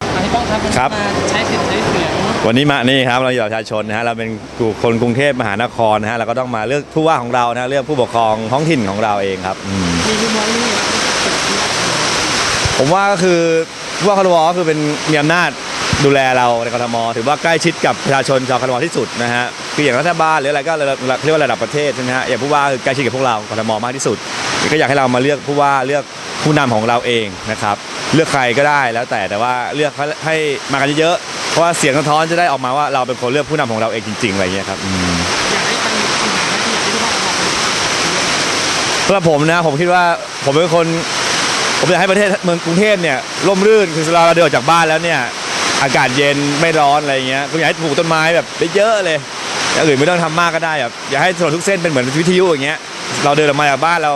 อันนี้ป้องครับวันนี้ครับ มาใช้สิทธิ์ใช้เสียงวันนี้มานี่ครับเราอยู่กับประชาชนนะฮะเราเป็นกลุ่มคนกรุงเทพมหานครนะฮะเราก็ต้องมาเลือกผู้ว่าของเรานะฮะเลือกผู้ปกครองท้องถิ่นของเราเองครับอืมมีมุมมองนี้ครับผมว่าก็คือผู้ว่าคอรมอก็คือเป็นมีอำนาจดูแลเราในกรทมถือว่าใกล้ชิดกับประชาชนชาวคอรมอที่สุดนะฮะคืออย่างรัฐบาลหรืออะไรก็ระดับเรียกว่าระดับประเทศใช่ไหมฮะอย่างผู้ว่าคือใกล้ชิดกับพวกเรากรทมมากที่สุดก็อยากให้เรามาเลือกผู้ว่าเลือกผู้นำของเราเองนะครับ เลือกใครก็ได้แล้วแต่แต่ว่าเลือกให้มากันเยอะๆเพราะว่าเสียงสะท้อนจะได้ออกมาว่าเราเป็นคนเลือกผู้นำของเราเองจริงๆอะไรอย่างเงี้ยครับอืมอยากให้ทางทีมงาที่อยากให้ทุกคนออกมาสำหรับผมนะผมคิดว่าผมเป็นคนผมอยากให้ประเทศเมืองกรุงเทพเนี่ยร่มรื่นคือเวลาเราเดินออกจากบ้านแล้วเนี่ยอากาศเย็นไม่ร้อนอะไรเงี้ยผมอยากให้ปลูกต้นไม้แบบเยอะๆเลยอย่างอื่นไม่ต้องทำมากก็ได้แบบอยากให้ถนนทุกเส้นเป็นเหมือนวิทยุอย่างเงี้ยเราเดินออกมาจากบ้านเรา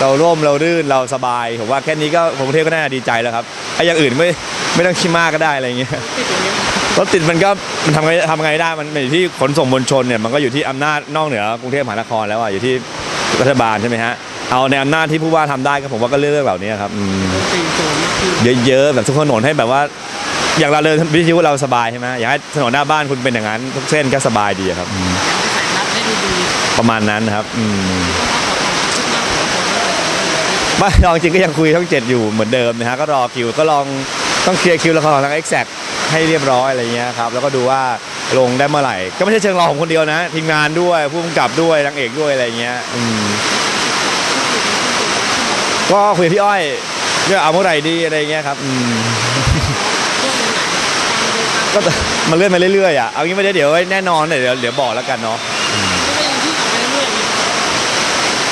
เราร่มเรารื่นเราสบายผมว่าแค่นี้ก็ผมกรุงเทพก็น่าจะดีใจแล้วครับไอ้อย่างอื่นไม่ไม่ต้องคิดมากก็ได้อะไรเงี้ยติดอย่างนี้รถติดมันก็มันทำไงทำไงได้มันอยู่ที่ขนส่งมวลชนเนี่ยมันก็อยู่ที่อำนาจนอกเหนือกรุงเทพมหานครแล้วอะอยู่ที่รัฐบาลใช่ไหมฮะเอาในอำนาจที่ผู้ว่าทำได้ก็ผมว่าก็เรื่องเหล่านี้ครับอืมตีโซนนี่คือเยอะๆแบบทุกถนนให้แบบว่า อย่างเราเดินวิทยุเราสบายใช่ไหมอยากให้ถนนหน้าบ้านคุณเป็นอย่างนั้นทุกเส้นก็สบายดีอะครับอืมอยากให้ใส่นัดให้ดูดีประมาณนั้นนะครับอืม ไม่เอาจริงก็ยังคุยช่องเจ็ดอยู่เหมือนเดิมนะฮะก็รอคิวก็ลองต้องเคลียร์คิวละครของทาง Exact ให้เรียบร้อยอะไรเงี้ยครับแล้วก็ดูว่าลงได้เมื่อไหร่ ก็ไม่ใช่เชิงรอผมคนเดียวนะ ทีมงานด้วยผู้กำกับด้วยนางเอกด้วยอะไรเงี้ยอืมก็คุยกับพี่อ้อยเรื่องเอาเมื่อไหร่ดีอะไรเงี้ยครับอืมก็มันเลื่อนมาเรื่อยๆอะเอางี้ไม่ได้เดี๋ยวแน่นอนเดี๋ยวเดี๋ยวบอกแล้วกันเนาะ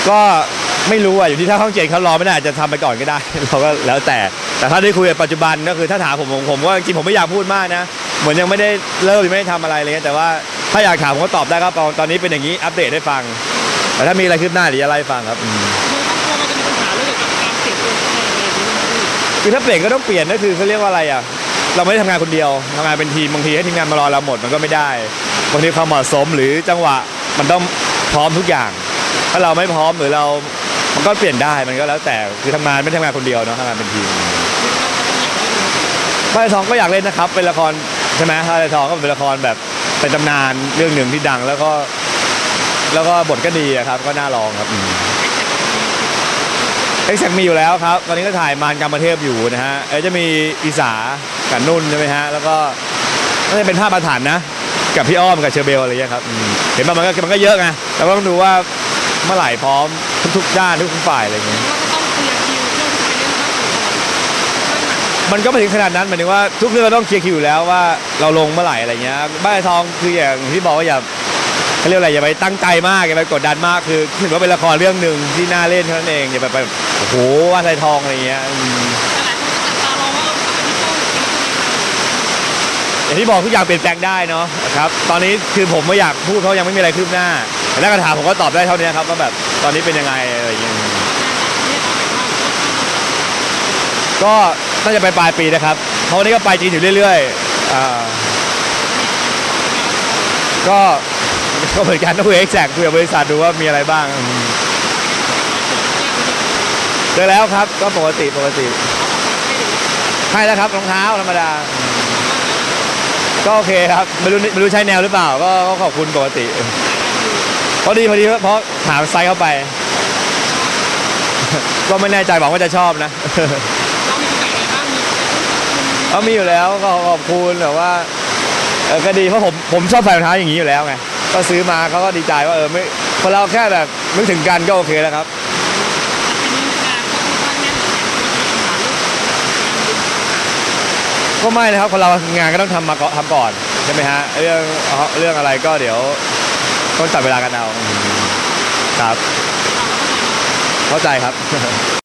ก็ ไปเรื่อยก็ไม่รู้อะอยู่ที่ถ้าข้องเจนเขารอไม่ได้อาจจะทำไปก่อนก็ได้ เราก็แล้วแต่ แต่ถ้าได้คุยกับปัจจุบันก็คือถ้าถามผมผมผมก็จริงๆผมไม่อยากพูดมากนะ เหมือนยังไม่ได้เริ่มยังไม่ได้ทำอะไรเลยแต่ว่าถ้าอยากถามผมก็ตอบได้ครับตอนตอนนี้เป็นอย่างนี้อัปเดตให้ฟัง แต่ถ้ามีอะไรคืบหน้าเดี๋ยวจะเล่าให้ฟังครับอืมๆคือครอบครัวมันจะมีปัญหาเรื่องเกี่ยวกับการเปลี่ยนตัวเองอะไรอย่างนี้คือถ้าเปลี่ยนก็ต้องเปลี่ยนก็คือเขาเรียกว่าอะไรอะเราไม่ได้ทำงานคนเดียวทำงานเป็นทีมบางทีให้ทีมงานมารอเราหมดมันก็ไม่ได้บางทีความเหมาะสมหรือจังหวะมันต้องพร้อมทุกอย่าง ถ้าเราไม่พร้อมหรือเรา มันก็เปลี่ยนได้มันก็แล้วแต่คือทำงานไม่ทำงานคนเดียวเนาะทำงานเป็นทีมบ้านทองก็อยากเล่นนะครับ เป็นละครใช่ไหมบ้านทองก็เป็นละครแบบเป็นตำนานเรื่องหนึ่งที่ดัง แล้วก็แล้วก็บทก็ดีครับ ก็น่าลองครับเอ็กแซกมีอยู่แล้วครับ ตอนนี้ก็ถ่ายมารกรรมเทพอยู่นะฮะเอจะมีอีสากับนุ่นใช่ไหมฮะแล้วก็น่าจะเป็นภาพประฐานนะ กับพี่อ้อมกับเชอร์เบลอะไรเงี้ยครับเห็นป่ะมันก็มันก็เยอะไงเราก็ต้องดูว่า เมื่อไหร่พร้อมทุกๆด้านทุกฝ่ายอะไรเงี้ยเราก็ต้องเคลียร์คิวเพื่อที่จะไปเล่นภาคอื่นก่อนมันก็ไม่ถึงขนาดนั้นหมายถึงว่าทุกเรื่องเราต้องเคลียร์คิวอยู่แล้วว่าเราลงเมื่อไหร่อะไรเงี้ยบ้านทองคืออย่างที่บอกว่าอย่าเขาเรียกอะไรอย่าไปตั้งใจมากอย่าไปกดดันมากคือถือว่าเป็นละครเรื่องหนึ่งที่น่าเล่นเท่านั้นเองอย่าไปไปโอ้โหว่าไทยทองอะไรเงี้ยอย่างจริงๆอย่างที่บอกทุกอย่างเปลี่ยนแปลงได้เนาะครับ ตอนนี้คือผมไม่อยากพูดเพราะยังไม่มีอะไรคืบหน้า แต่ถ้ากระถามผมก็ตอบได้เท่านี้ครับว่าแบบตอนนี้เป็นยังไงอะไรอย่างเงี้ยก็น่าจะไปปลายปีนะครับ เพราะวันนี้ก็ไปจีนอยู่เรื่อยๆอ่าก็ก็เหมือนกันต้องคุยเอ็กแซกคุยกับบริษัทดูว่ามีอะไรบ้าง เจอแล้วครับก็ปกติปกติให้แล้วครับรองเท้าธรรมดา ก็โอเคครับ ไม่รู้ไม่รู้ใช้แนวหรือเปล่า ก็ขอบคุณปกติ พอดีพอดีเพราะถามไซส์เข้าไป ก็ไม่แน่ใจหวังว่าจะชอบนะเรามีแต่ไงบ้างมีเขามีอยู่แล้วก็ขอบคุณแบบว่าเออก็ดีเพราะผมผมชอบใส่รองเท้าอย่างนี้อยู่แล้วไงก็ซื้อมาเขาก็ดีใจว่าเออไม่คนเราแค่แบบนึกถึงกันก็โอเคแล้วครับปีนี้งานก็ค่อนข้างแน่นเหมือนกันมีปัญหาเรื่องก็ไม่นะครับคนเรางานก็ต้องทำมาก่อนทำก่อนใช่ไหมฮะเรื่องเรื่องอะไรก็เดี๋ยว ต้องจัดเวลากันเอาครับ เข้าใจครับ